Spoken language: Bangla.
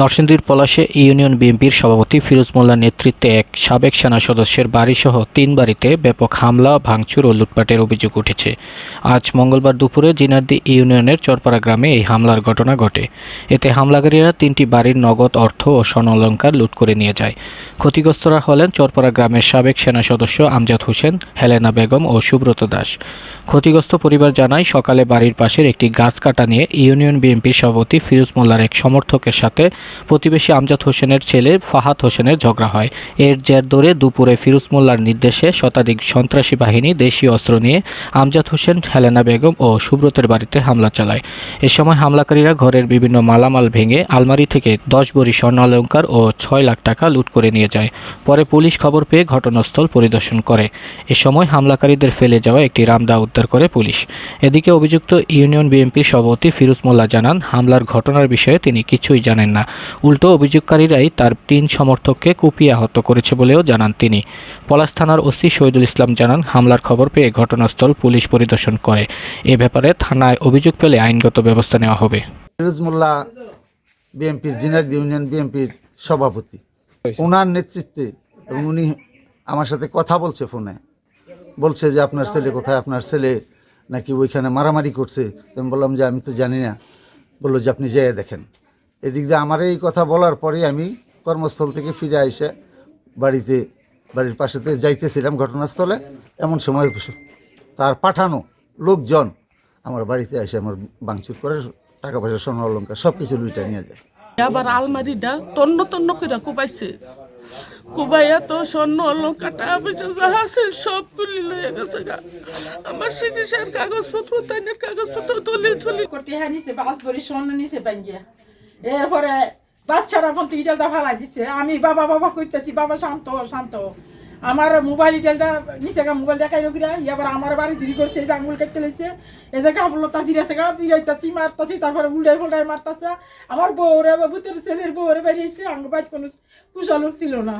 নরসিংদীর পলাশে ইউনিয়ন বিএনপির সভাপতি ফিরোজ মোল্লার নেতৃত্বে এক সাবেক সেনা সদস্যের বাড়িসহ তিন বাড়িতে ব্যাপক হামলা, ভাঙচুর ও লুটপাটের অভিযোগ উঠেছে। আজ মঙ্গলবার দুপুরে জিনারদি ইউনিয়নের চরপাড়া গ্রামে এই হামলার ঘটনা ঘটে। এতে হামলাকারীরা তিনটি বাড়ির নগদ অর্থ ও স্বর্ণালঙ্কার লুট করে নিয়ে যায়। ক্ষতিগ্রস্তরা হলেন চরপাড়া গ্রামের সাবেক সেনা সদস্য আমজাদ হোসেন, হেলেনা বেগম ও সুব্রত দাস। ক্ষতিগ্রস্ত পরিবার জানায়, সকালে বাড়ির পাশের একটি গাছ কাটা নিয়ে ইউনিয়ন বিএনপির সভাপতি ফিরোজ মোল্লার এক সমর্থকের সাথে প্রতিবেশী আমজাদ হোসেনের ছেলে ফাহাদ হোসেনের ঝগড়া হয়। এর জের ধরে দুপুরে ফিরোজ মোল্লার নির্দেশে শতাধিক সন্ত্রাসী বাহিনী দেশীয় অস্ত্র নিয়ে আমজাদ হোসেন, হেলেনা বেগম ও সুব্রতের বাড়িতে হামলা চালায়। এ সময় হামলাকারীরা ঘরের বিভিন্ন মালামাল ভেঙে আলমারি থেকে দশ বড়ি স্বর্ণালঙ্কার ও ছয় লাখ টাকা লুট করে নিয়ে যায়। পরে পুলিশ খবর পেয়ে ঘটনাস্থল পরিদর্শন করে। এ সময় হামলাকারীদের ফেলে যাওয়া একটি রামদা উদ্ধার করে পুলিশ। এদিকে অভিযুক্ত ইউনিয়ন বিএনপির সভাপতি ফিরোজ মোল্লা জানান, হামলার ঘটনার বিষয়ে তিনি কিছুই জানেন না। উল্টো অভিযোগকারীরাই তার তিন সমর্থককে কুপিয়ে আহত করেছে বলেও জানান তিনি। পলাশ থানার ওসি শহীদুল ইসলাম জানান, হামলার খবর পেয়ে ঘটনাস্থল পুলিশ পরিদর্শন করে। এ ব্যাপারে থানায় অভিযোগ পেলে আইনগত ব্যবস্থা নেওয়া হবে। ইউনিয়ন বিএনপির সভাপতি। ওনার নেতৃত্বে, এবং উনি আমার সাথে কথা বলছে ফোনে। বলছে যে, আপনার ছেলে কোথায়? আপনার ছেলে নাকি ওইখানে মারামারি করছে? আমি বললাম যে, আমি তো জানি না। বলল যে, আপনি যেয়ে দেখেন। এদিক দিয়ে আমার এই কথা বলার পরেই আমি কর্মস্থল থেকে ফিরে এসে বাড়িতে বাড়ির পাশেতে যাইতেছিলাম ঘটনাস্থলে এমন সময় তার পাঠানো লোকজন আমার বাড়িতে এসে আমার বাংচুর করে টাকা পয়সা স্বর্ণ অলঙ্কার সব কিছু লুইটা নিয়ে যায়। আবার আলমারিটা তন্ন তন্ন করে কুবাইছে। কুবাইয়া তো স্বর্ণ অলঙ্কারটা পয়সা যা আছে সব গুলি লয়ে গেছে গা। আমার চিকিৎসার কাগজপত্র তাইনের কাগজপত্র দলিল চলি কোটি হ্যাঁ নিছে বাস ভরি স্বর্ণ নিছে ব্যাংকে এরপরে বাচ্চারা ফোন ইডেলটা ফালাই দিচ্ছে। আমি বাবা বাবা করতেছি বাবা শান্ত শান্ত। আমার মোবাইল ইডেলটা নিচে গা মোবাইল দেখাই রোগীরা এবার আমার বাড়ি দিদি করছে, এই যে আঙুল কেটে লেছে এই যে কাপড় তাছি জিরেছে গা বিরাইতাছি মারতাছি, তারপরে উল্টাই ফুল্টাই মারতাছে। আমার বউরে বুতের ছেলের বউরে বেরিয়েছে, আঙ্গ বাইক কোনো কুশল ছিল না।